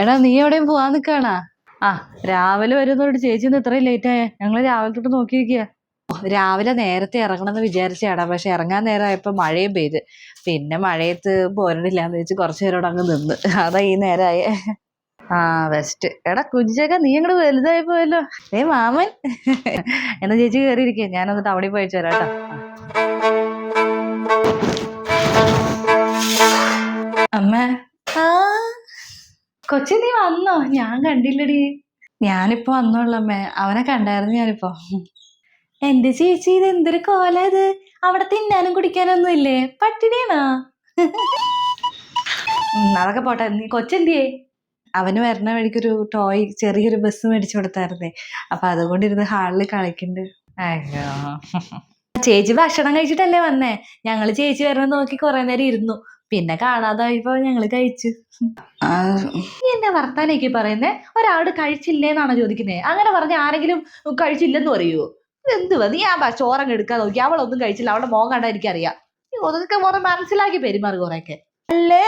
എടാ നീ എവിടെയും പോവാൻ നിക്കാണാ? ആ രാവിലെ വരുന്നോട് ചേച്ചി ഇന്ന് ഇത്രയും ലേറ്റ് ആയേ. ഞങ്ങൾ രാവിലെ തൊട്ട് നോക്കിയിരിക്കുക രാവിലെ നേരത്തെ ഇറങ്ങണം എന്ന് വിചാരിച്ചാടാ പക്ഷെ ഇറങ്ങാൻ നേരമായപ്പോ മഴയും പെയ്ത്. പിന്നെ മഴയത്ത് പോരണില്ല എന്ന് വെച്ച് കുറച്ചു നേരം അങ്ങ് നിന്ന്. അതാ ഈ നേരമായേ ആ ബെസ്റ്റ് എടാ കുഞ്ചേക്ക നീ അങ്ങോട്ട് വലുതായി പോയല്ലോ ഏ മാമൻ. എന്നാ ചേച്ചി കയറിയിരിക്കേ ഞാനൊന്ന് ടൗണിൽ പോയി വരാം അമ്മ. ആ കൊച്ചി നീ വന്നോ? ഞാൻ കണ്ടില്ലടി. ഞാനിപ്പോ വന്നോളമ്മേ അവനെ കണ്ടായിരുന്നു ഞാനിപ്പോ. എന്റെ ചേച്ചി ഇത് എന്തൊരു കോല ഇത്? അവിടെ തിന്നാനും കുടിക്കാനൊന്നും ഇല്ലേ? പട്ടിണിയാണോ? അതൊക്കെ പോട്ടെ. നീ കൊച്ചെന്തിയേ അവന് വരണ വഴിക്കൊരു ടോയ് ചെറിയൊരു ബസ് മേടിച്ചു കൊടുത്തായിരുന്നേ. അപ്പൊ അതുകൊണ്ടിരുന്ന് ഹാളിൽ കളിക്കുന്നുണ്ട് അയ്യോ. ചേച്ചി ഭക്ഷണം കഴിച്ചിട്ടല്ലേ വന്നേ? ഞങ്ങൾ ചേച്ചി വരണം നോക്കി കുറെ നേരം ഇരുന്നു. പിന്നെ കാണാതായപ്പോ ഞങ്ങൾ കഴിച്ചു. എന്നെ വർത്താനൊക്കെ പറയുന്നേ? ഒരാട് കഴിച്ചില്ലേന്നാണോ ചോദിക്കുന്നേ? അങ്ങനെ പറഞ്ഞ ആരെങ്കിലും കഴിച്ചില്ലെന്ന് പറയുവോ എന്തുവാ നീ ആ ചോറങ്ങ് എടുക്കാൻ നോക്കി. അവളൊന്നും കഴിച്ചില്ല അവളുടെ മോൻ കണ്ടാ എനിക്കറിയാം. നീ അതൊക്കെ കുറെ മനസ്സിലാക്കി പെരുമാറി കുറെയൊക്കെ. അല്ലേ?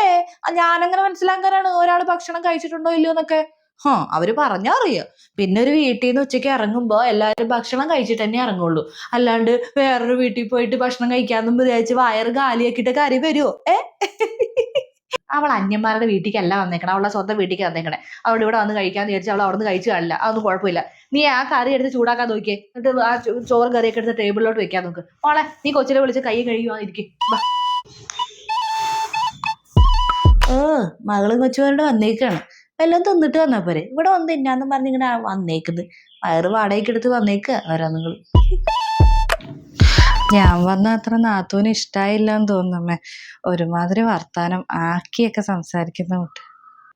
ഞാനങ്ങനെ മനസ്സിലാക്കാനാണ് ഒരാൾ ഭക്ഷണം കഴിച്ചിട്ടുണ്ടോ ഇല്ലയോ എന്നൊക്കെ ഹാ അവർ പറഞ്ഞാ അറിയാം പിന്നെ ഒരു വീട്ടിൽ നിന്ന് ഉച്ചയ്ക്ക് ഇറങ്ങുമ്പോ എല്ലാവരും ഭക്ഷണം കഴിച്ചിട്ട് തന്നെ ഇറങ്ങുള്ളൂ. അല്ലാണ്ട് വേറൊരു വീട്ടിൽ പോയിട്ട് ഭക്ഷണം കഴിക്കാന്നും വിചാരിച്ച് വയറ് കാലിയാക്കിയിട്ട് കാര്യം വരുമോ ഏ? അവൾ അന്യന്മാരുടെ വീട്ടിലേക്കല്ല വന്നേക്കണെ. അവളെ സ്വന്തം വീട്ടിലേക്ക് വന്നേക്കണേ. അവൾ ഇവിടെ വന്ന് കഴിക്കാൻ വിചാരിച്ചു അവൾ അവിടെ നിന്ന് കഴിച്ചു കാണില്ല. അതൊന്നും കുഴപ്പമില്ല. നീ ആ കറി എടുത്ത് ചൂടാക്കാൻ നോക്കിയേ. എന്നിട്ട് ആ ചോറ് കറിയൊക്കെ എടുത്ത് ടേബിളിലോട്ട് വെക്കാൻ നോക്ക്. മോളെ നീ കൊച്ചിനെ വിളിച്ച് കൈ കഴിയുവാന്നിരിക്കും ഏ മകളും കൊച്ചുമാരുടെ വന്നേക്കാണ്. എല്ലാം തിന്നിട്ട് വന്നാ പോരെ. ഇവിടെ വന്ന് തിന്നാന്നും പറഞ്ഞ് ഇങ്ങനെ വന്നേക്കുന്നത് വയറ് വാടകയ്ക്ക് എടുത്ത് വന്നേക്കുക ഓരോന്നുകൾ ഞാൻ വന്ന അത്ര നാത്തൂന് ഇഷ്ടായില്ല എന്ന് തോന്നുന്നമ്മേ ഒരുമാതിരി വർത്താനം ആക്കിയൊക്കെ സംസാരിക്കുന്ന കൂട്ട്.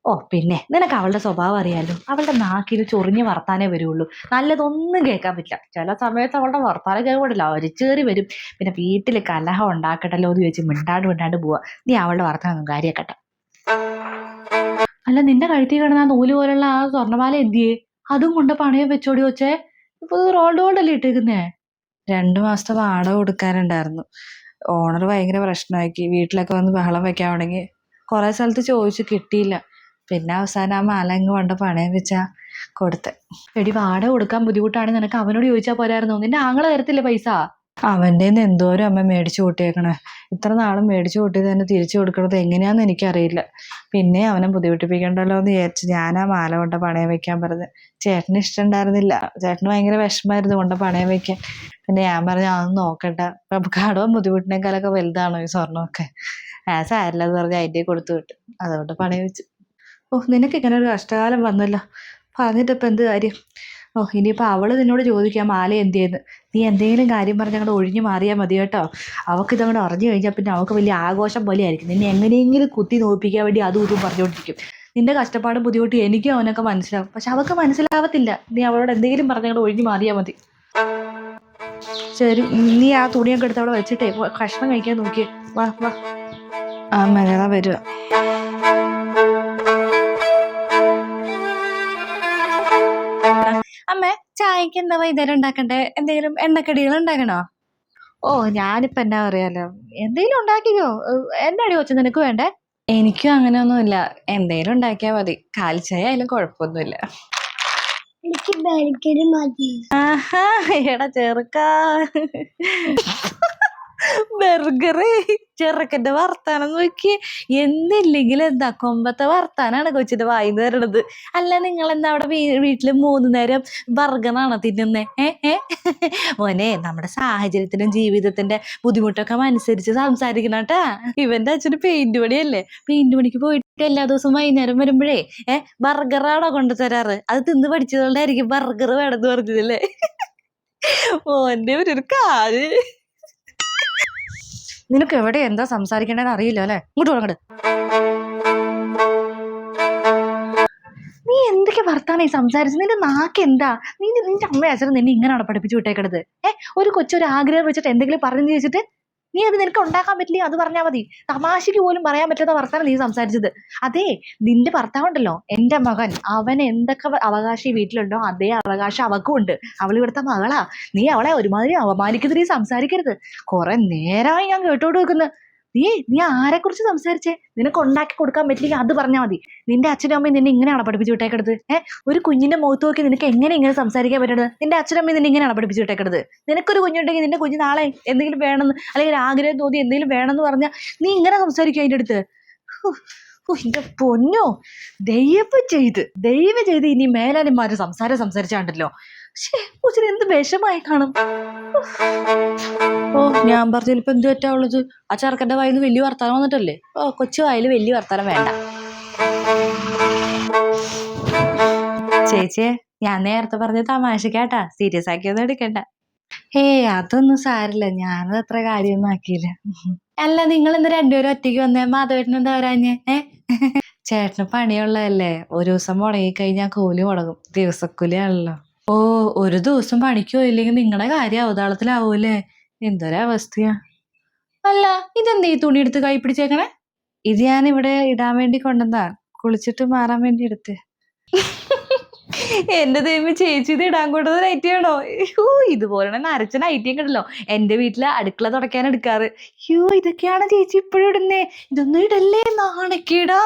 ഓ പിന്നെ നിനക്ക് അവളുടെ സ്വഭാവം അറിയാലോ. അവളുടെ നാക്കിൽ ചൊറിഞ്ഞ് വർത്താനേ വരുള്ളൂ. നല്ലതൊന്നും കേൾക്കാൻ പറ്റില്ല. ചില സമയത്ത് അവളുടെ വർത്താനം കേൾക്കാൻ പറ്റില്ല. ഒരിച്ചേറി വരും. പിന്നെ വീട്ടിൽ കലഹം ഉണ്ടാക്കട്ടല്ലോ എന്ന് ചോദിച്ച് മിണ്ടാണ്ട് മിണ്ടാണ്ട് പോവാ. നീ അവളുടെ വർത്താനം ഒന്നും കാര്യാക്കട്ടെ അല്ല നിന്റെ കഴുത്തിൽ കിടന്ന നൂൽ പോലുള്ള ആ സ്വർണമാല എന്തിയേ? അതും കൊണ്ട് പണയം വെച്ചോടി വെച്ചേ ഇപ്പൊ റോൾഡ് ഗോൾഡ് അല്ലേ ഇട്ടേക്കുന്നേ? രണ്ടു മാസത്തെ വാടക കൊടുക്കാനുണ്ടായിരുന്നു. ഓണർ ഭയങ്കര പ്രശ്നമാക്കി. വീട്ടിലൊക്കെ വന്ന് ബഹളം വെക്കാൻ തുടങ്ങി. കുറെ സ്ഥലത്ത് ചോദിച്ചു കിട്ടിയില്ല. പിന്നെ അവസാനം ആ മാല അങ്ങ് കൊണ്ട് പണയം വെച്ചാ കൊടുത്തെ. എടി വാടക കൊടുക്കാൻ ബുദ്ധിമുട്ടാണ് നിനക്ക് അവനോട് ചോദിച്ചാൽ പോരായിരുന്നു? നിന്റെ ആങ്ങളെ തരത്തില്ലേ പൈസ? അവന്റെ എന്തോരം അമ്മ മേടിച്ചു കൂട്ടിയേക്കണേ? ഇത്ര നാളും മേടിച്ചു കൂട്ടിയത് തന്നെ തിരിച്ചു കൊടുക്കണത് എങ്ങനെയാന്ന് എനിക്കറിയില്ല. പിന്നെ അവനെ ബുദ്ധിമുട്ടിപ്പിക്കണ്ടല്ലോ എന്ന് വിചാരിച്ച് ഞാൻ ആ മാല കൊണ്ട പണയം വെക്കാൻ പറഞ്ഞു. ചേട്ടന് ഇഷ്ടമുണ്ടായിരുന്നില്ല ചേട്ടന് ഭയങ്കര വിഷമായിരുന്നു കൊണ്ട പണയം വെക്കാൻ. പിന്നെ ഞാൻ പറഞ്ഞു അതൊന്നും നോക്കണ്ട. നമുക്ക് കടവും ബുദ്ധിമുട്ടിനേക്കാളൊക്കെ വലുതാണോ ഈ സ്വർണമൊക്കെ? ആ സാരില്ല എന്ന് പറഞ്ഞ് അതിന്റെ കൊടുത്തു വിട്ടു. അതുകൊണ്ട് പണയം വെച്ചു. ഓ നിനക്ക് ഇങ്ങനെ ഒരു കഷ്ടകാലം വന്നല്ലോ. പറഞ്ഞിട്ടിപ്പോൾ എന്ത് കാര്യം? ഓ ഇനിയിപ്പോൾ അവൾ നിന്നോട് ചോദിക്കാം മാല എന്ത് ചെയ്യുന്നു നീ എന്തെങ്കിലും കാര്യം പറഞ്ഞ് അങ്ങോട്ട് ഒഴിഞ്ഞു മാറിയാൽ മതി കേട്ടോ. അവൾക്ക് ഇതങ്ങോട്ട് അറിഞ്ഞു കഴിഞ്ഞാൽ പിന്നെ അവൾക്ക് വലിയ ആഘോഷം പോലെ ആയിരിക്കും നിന്നെ എങ്ങനെയെങ്കിലും കുത്തി നോപ്പിക്കാൻ വേണ്ടി അതും ഇതും പറഞ്ഞുകൊണ്ടിരിക്കും നിന്റെ കഷ്ടപ്പാടും ബുദ്ധിമുട്ടും എനിക്കും അവനൊക്കെ മനസ്സിലാവും. പക്ഷെ അവൾക്ക് മനസ്സിലാവത്തില്ല. നീ അവളോട് എന്തെങ്കിലും പറഞ്ഞങ്ങോട്ട് ഒഴിഞ്ഞു മാറിയാൽ മതി. ശരി നീ ആ തുണിയൊക്കെ എടുത്ത് അവിടെ വെച്ചിട്ടേ. ഭക്ഷണം കഴിക്കാൻ നോക്കിയേ. വാ വാ. ആ മലയാളം വരുക അമ്മേ ചായക്ക് എന്താ വൈകുന്നേരം ഉണ്ടാക്കണ്ടേ? എന്തെങ്കിലും എണ്ണക്കടികൾ ഉണ്ടാക്കണോ? ഓ ഞാനിപ്പോ എന്നാ പറയാലോ? എന്തെങ്കിലും ഉണ്ടാക്കിക്കോ. എന്നാടി കൊച്ചു നിനക്ക് വേണ്ടേ? എനിക്കും അങ്ങനെയൊന്നുമില്ല. എന്തെങ്കിലും ഉണ്ടാക്കിയാ മതി. കാൽച്ചായ ആയാലും കുഴപ്പമൊന്നുമില്ല. എനിക്ക് മതി. ആഹാ എടാ ചെറുക്കാ. ബർഗർ ചെറുക്കന്റെ വർത്താനം നോക്കി എന്നില്ലെങ്കിൽ എന്താ കൊമ്പത്തെ വർത്താനാണ് കൊച്ചിന്റെ വായി തരണത് അല്ല നിങ്ങൾ എന്താ അവിടെ വീട്ടിൽ മൂന്ന് നേരം ബർഗറാണോ തിന്നുന്നേ? ഏ ഏ? മോനെ നമ്മുടെ സാഹചര്യത്തിനും ജീവിതത്തിന്റെ ബുദ്ധിമുട്ടൊക്കെ അനുസരിച്ച് സംസാരിക്കണം കേട്ടാ ഇവന്റെ അച്ഛന് പെയിന്റ് പണിയല്ലേ? പെയിന്റ് പണിക്ക് പോയിട്ട് എല്ലാ ദിവസവും വൈകുന്നേരം വരുമ്പോഴേ ഏ ബർഗറാണോ കൊണ്ടു തരാറ്? അത് തിന്ന് പഠിച്ചതുകൊണ്ടായിരിക്കും ബർഗർ വേണമെന്ന് പറഞ്ഞതല്ലേ മോന്റെ ഒരു കാര്യം നിനക്ക് എവിടെ എന്താ സംസാരിക്കേണ്ടതെന്ന് അറിയില്ല അല്ലേ? ഇങ്ങോട്ട് അങ്ങോട്ട്. നീ എന്തൊക്കെ വർത്താനം ഈ സംസാരിച്ചത് നിന്റെ നാക്ക് എന്താ? നീ നിന്റെ അമ്മ അച്ഛനും നിന്നെ ഇങ്ങനെയാണ് പഠിപ്പിച്ചു വിട്ടേക്കണത്? ഏഹ് ഒരു കൊച്ചൊരു ആഗ്രഹം വെച്ചിട്ട് എന്തെങ്കിലും പറഞ്ഞു വെച്ചിട്ട് നീ അത് നിനക്ക് ഉണ്ടാക്കാൻ പറ്റില്ല അത് പറഞ്ഞാൽ മതി. തമാശയ്ക്ക് പോലും പറയാൻ പറ്റാത്ത വർത്താനം നീ സംസാരിച്ചത്. അതെ നിന്റെ ഭർത്താവ് ഉണ്ടല്ലോ എന്റെ മകൻ. അവൻ എന്തൊക്കെ അവകാശം ഈ വീട്ടിലുണ്ടോ അതേ അവകാശം അവക്കും ഉണ്ട്. അവൾ ഇവിടുത്തെ മകളാ. നീ അവളെ ഒരുമാതിരി അവമാനിക്കുന്ന നീ സംസാരിക്കരുത്. കുറെ നേരമായി ഞാൻ കേട്ടോണ്ട് വെക്കുന്നത് നീ നീ ആരെ കുറിച്ച് സംസാരിച്ചേ? നിനക്ക് ഉണ്ടാക്കി കൊടുക്കാൻ പറ്റില്ലെങ്കിൽ അത് പറഞ്ഞാൽ മതി. നിന്റെ അച്ഛനും അമ്മയും നിന്നെ ഇങ്ങനെയാണ് പഠിപ്പിച്ചു വിട്ടേക്കണത്? ഏഹ് ഒരു കുഞ്ഞിന്റെ മുഖത്ത് നോക്കി നിനക്ക് എങ്ങനെ ഇങ്ങനെ സംസാരിക്കാൻ പറ്റുന്നത് നിന്റെ അച്ഛനും അമ്മയും നിന്നെ ഇങ്ങനെയാണ് പഠിപ്പിച്ചു വിട്ടേക്കണത്? നിനക്കൊരു കുഞ്ഞുണ്ടെങ്കിൽ നിന്റെ കുഞ്ഞ് നാളെ എന്തെങ്കിലും വേണമെന്ന് അല്ലെങ്കിൽ ആഗ്രഹം തോന്നി എന്തെങ്കിലും വേണമെന്ന് പറഞ്ഞാൽ നീ ഇങ്ങനെ സംസാരിക്കും അതിന്റെ അടുത്ത്? ഹോ, എന്റെ പൊന്നോ. ദൈവം ചെയ്ത് ദൈവം ചെയ്ത് ഇനി മേലാലിമാര് സംസാരം സംസാരിച്ചാണ്ടല്ലോ. ശേ കൊച്ചിന് എന്ത് വിഷമായി കാണും. ഓ ഞാൻ പറഞ്ഞിപ്പോ എന്ത് പറ്റാവുള്ളത് ആ ചെറുക്കന്റെ വായിൽ നിന്ന് വലിയ വർത്താനം വന്നിട്ടല്ലേ? ഓ കൊച്ചു വായിൽ വലിയ വർത്താനം വേണ്ട. ചേച്ചിയെ ഞാൻ നേരത്തെ പറഞ്ഞ തമാശ കേട്ടാ സീരിയസ് ആക്കിയൊന്നും എടുക്കണ്ട. ഏ അതൊന്നും സാരില്ല. ഞാനത് അത്ര കാര്യമൊന്നും ആക്കിയില്ല. അല്ല നിങ്ങൾ ഇന്ന് രണ്ടുപേരും ഒറ്റയ്ക്ക് വന്നേ? മാധവേട്ടൻ എന്താ പറയാഞ്ഞേ ഏ? ചേട്ടന് പണിയുള്ളതല്ലേ? ഒരു ദിവസം മുടങ്ങി കഴിഞ്ഞാൽ കൂലി മുടങ്ങും. ദിവസക്കൂലിയാണല്ലോ. ഓ ഒരു ദിവസം പണിക്ക് പോയില്ലെങ്കിൽ നിങ്ങളുടെ കാര്യം അവതാളത്തിലാവൂലേ എന്തൊരവസ്ഥയാ അല്ല ഇതെന്താ ഈ തുണി എടുത്ത് കൈ പിടിച്ചേക്കണേ? ഇത് ഞാൻ ഇവിടെ ഇടാൻ വേണ്ടി കൊണ്ടുവന്നാ കുളിച്ചിട്ട് മാറാൻ വേണ്ടി എടുത്ത്. എന്റെ ദൈവം ചേച്ചി ഇത് ഇടാൻ നൈറ്റി നൈറ്റിയാണോ ഹ്യൂ ഇതുപോലെ നരച്ച നൈറ്റിയും കണ്ടല്ലോ എന്റെ വീട്ടിൽ അടുക്കള തുടക്കാൻ എടുക്കാറ്. ഹ്യൂ ഇതൊക്കെയാണ് ചേച്ചി ഇപ്പോഴും ഇടുന്നേ. ഇതൊന്നും ഇടല്ലേ നാണക്കേടാ.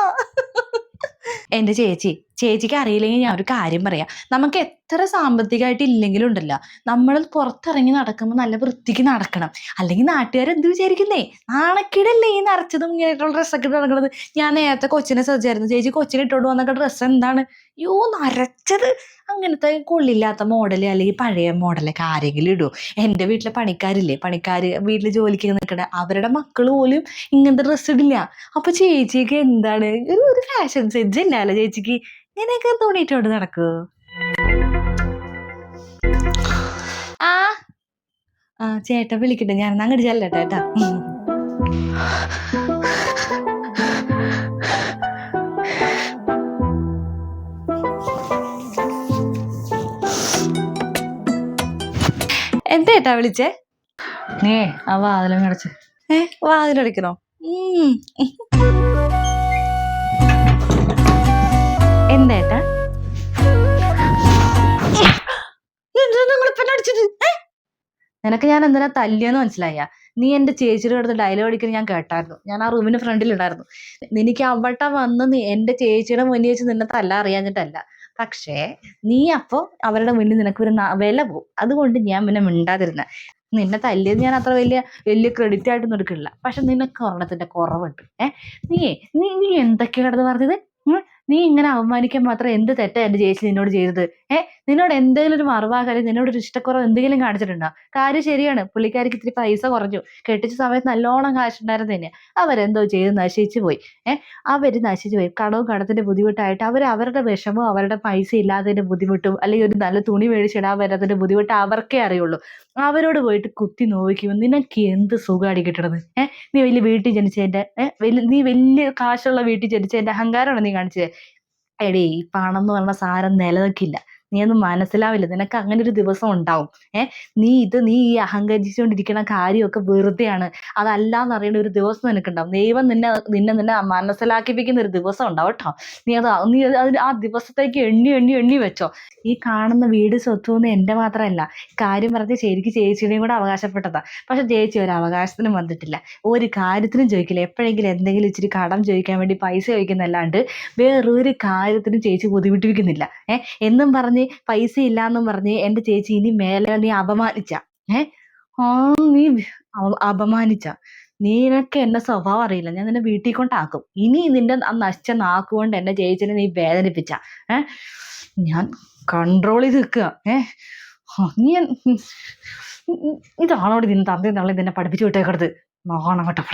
എന്റെ ചേച്ചി ചേച്ചിക്ക് അറിയില്ലെങ്കിൽ ഞാൻ ഒരു കാര്യം പറയാം. നമുക്ക് എത്ര സാമ്പത്തികമായിട്ട് ഇല്ലെങ്കിലും ഉണ്ടല്ലോ നമ്മൾ പുറത്തിറങ്ങി നടക്കുമ്പോൾ നല്ല വൃത്തിക്ക് നടക്കണം. അല്ലെങ്കിൽ നാട്ടുകാർ എന്ത് വിചാരിക്കുന്നേ? നാണക്കിടല്ലേ ഈ നിറച്ചതും ഇങ്ങനെയായിട്ടുള്ള ഡ്രസ്സൊക്കെ നടക്കുന്നത്? ഞാൻ നേരത്തെ കൊച്ചിനെ ശ്രദ്ധിച്ചായിരുന്നു ചേച്ചി കൊച്ചിനെ ഇട്ടോണ്ട് വന്നൊക്കെ ഡ്രസ്സ് എന്താണ്? യോ നരച്ചത്. അങ്ങനത്തെ കൊള്ളില്ലാത്ത മോഡൽ അല്ലെങ്കിൽ പഴയ മോഡലൊക്കെ ആരെങ്കിലും ഇടുമോ എന്റെ വീട്ടിലെ പണിക്കാരില്ലേ? പണിക്കാർ വീട്ടിൽ ജോലിക്ക് നിൽക്കണ അവരുടെ മക്കൾ പോലും ഇങ്ങനത്തെ ഡ്രസ്സ് ഇടില്ല. അപ്പൊ ചേച്ചിക്ക് എന്താണ്? ഒരു ഒരു ഫാഷൻ സെൻസ് ഇല്ലല്ലോ ചേച്ചിക്ക്. ഇങ്ങനെയൊക്കെ തോന്നിയിട്ടോണ്ട് നടക്കൂ. ആ. ചേട്ടൻ വിളിക്കട്ടെ. ഞാൻ അങ്ങോട്ട് ചെല്ലട്ടെ ഏട്ടാ എന്താ ഏട്ടാ വിളിച്ചേ? നീ ആ വാതിലും അടച്ച്. ഏ വാതിലടിക്കണോ എന്തേട്ടാ? നിനക്ക് ഞാൻ എന്തിനാ തല്ലിയെന്ന് മനസ്സിലായ? നീ എന്റെ ചേച്ചിയുടെ അടുത്ത് ഡയലോഗ് അടിക്കുന്നത് ഞാൻ കേട്ടായിരുന്നു. ഞാൻ ആ റൂമിന്റെ ഫ്രണ്ടിലുണ്ടായിരുന്നു. നിനക്ക് അവിടെ വന്ന് നീ എന്റെ ചേച്ചിയുടെ മുന്നിൽ വെച്ച് നിന്നെ തല്ല അറിയാഞ്ഞിട്ടല്ല പക്ഷേ നീ അപ്പോൾ അവരുടെ മുന്നിൽ നിനക്ക് ഒരു വില പോവും അതുകൊണ്ട് ഞാൻ പിന്നെ മിണ്ടാതിരുന്ന. നിന്നെ തല്ലിയത് ഞാൻ അത്ര വലിയ വലിയ ക്രെഡിറ്റ് ആയിട്ടൊന്നും എടുക്കില്ല പക്ഷെ നിനക്ക് ഒരെണ്ണത്തിന്റെ കുറവുണ്ട്. ഏ? നീ നീ എന്തൊക്കെയാണ് പറഞ്ഞത്? നീ ഇങ്ങനെ അവമാനിക്കാൻ മാത്രം എന്ത് തെറ്റാ എന്റെ ചേച്ചി നിന്നോട് ചെയ്തത്? ഏ? നിന്നോട് എന്തെങ്കിലും ഒരു മറുവാകാര്യം നിന്നോട് ഒരു ഇഷ്ടക്കുറവ് എന്തെങ്കിലും കാണിച്ചിട്ടുണ്ടോ? കാര്യം ശരിയാണ്. പുള്ളിക്കാരിക്ക് ഇത്തിരി പൈസ കുറഞ്ഞു. കെട്ടിച്ച സമയത്ത് നല്ലോണം കാശുണ്ടായിരുന്നു തന്നെ അവരെന്തോ ചെയ്ത് നശിച്ചു പോയി. ഏ? അവർ നശിച്ചു പോയി. കടവും കടത്തിന്റെ ബുദ്ധിമുട്ടായിട്ട് അവർ അവരുടെ വിഷമവും അവരുടെ പൈസ ഇല്ലാത്തതിന്റെ ബുദ്ധിമുട്ടും അല്ലെങ്കിൽ ഒരു നല്ല തുണി മേടിച്ചിടാൻ വരാത്തതിന്റെ ബുദ്ധിമുട്ട് അവർക്കേ അറിയുള്ളൂ. അവരോട് പോയിട്ട് കുത്തി നോവിക്കുമ്പോൾ നിനക്ക് എന്ത് സുഖമാടി കിട്ടണത്? ഏഹ് നീ വലിയ വീട്ടിൽ ജനിച്ചതിന്റെ ഏഹ് നീ വലിയ കാശുള്ള വീട്ടിൽ ജനിച്ചതിന്റെ അഹങ്കാരമാണ് നീ കാണിച്ചത്? എടീ ഈ പണം എന്ന് പറഞ്ഞ സാധനം നിലനിൽക്കില്ല. നീ ഒന്നും മനസ്സിലാവില്ല. നിനക്ക് അങ്ങനെ ഒരു ദിവസം ഉണ്ടാവും. ഏഹ് നീ ഇത് നീ ഈ അഹങ്കരിച്ചുകൊണ്ടിരിക്കുന്ന കാര്യമൊക്കെ വെറുതെയാണ്. അതല്ലാന്ന് അറിയേണ്ട ഒരു ദിവസം നിനക്കുണ്ടാവും. ദൈവം നിന്നെ നിന്നെ നിന്നെ മനസ്സിലാക്കിപ്പിക്കുന്ന ഒരു ദിവസം ഉണ്ടാവും കേട്ടോ. നീ അത് നീ അത് അതിന് ആ ദിവസത്തേക്ക് എണ്ണി എണ്ണി എണ്ണി വെച്ചോ. ഈ കാണുന്ന വീട് സ്വത്തുവെന്ന് എന്റെ മാത്രമല്ല. കാര്യം പറഞ്ഞ് ശരിക്ക് ചേച്ചിയുടെയും കൂടെ അവകാശപ്പെട്ടതാ. പക്ഷെ ചേച്ചി ഒരു അവകാശത്തിനും വന്നിട്ടില്ല. ഒരു കാര്യത്തിനും ചോദിക്കില്ല. എപ്പോഴെങ്കിലും എന്തെങ്കിലും ഇച്ചിരി കടം ചോദിക്കാൻ വേണ്ടി പൈസ ചോദിക്കുന്നല്ലാണ്ട് വേറൊരു കാര്യത്തിനും ചേച്ചി ബുദ്ധിമുട്ടിപ്പിക്കുന്നില്ല. ഏഹ് എന്നും പറഞ്ഞ് പൈസ ഇല്ലാന്നും പറഞ്ഞ് എന്റെ ചേച്ചി ഇനി മേലെ നീ അപമാനിച്ച. ഏ? ആ നീ അപമാനിച്ച. നിനക്ക് എന്റെ സ്വഭാവം അറിയില്ല. ഞാൻ നിന്നെ വീട്ടിൽ കൊണ്ടാക്കും. ഇനി നിന്റെ നശിച്ച നാക്കുകൊണ്ട് എന്റെ ചേച്ചിനെ നീ വേദനിപ്പിച്ച. ഏ? ഞാൻ കൺട്രോൾ ചെയ്ത് നിൽക്കുക. ഏ? നീ ഇതാണോ നിന്റെ തന്തയും തള്ളയും നിന്നെ പഠിപ്പിച്ചു വിട്ടേക്കടുത്ത് നാണം കേട്ടോ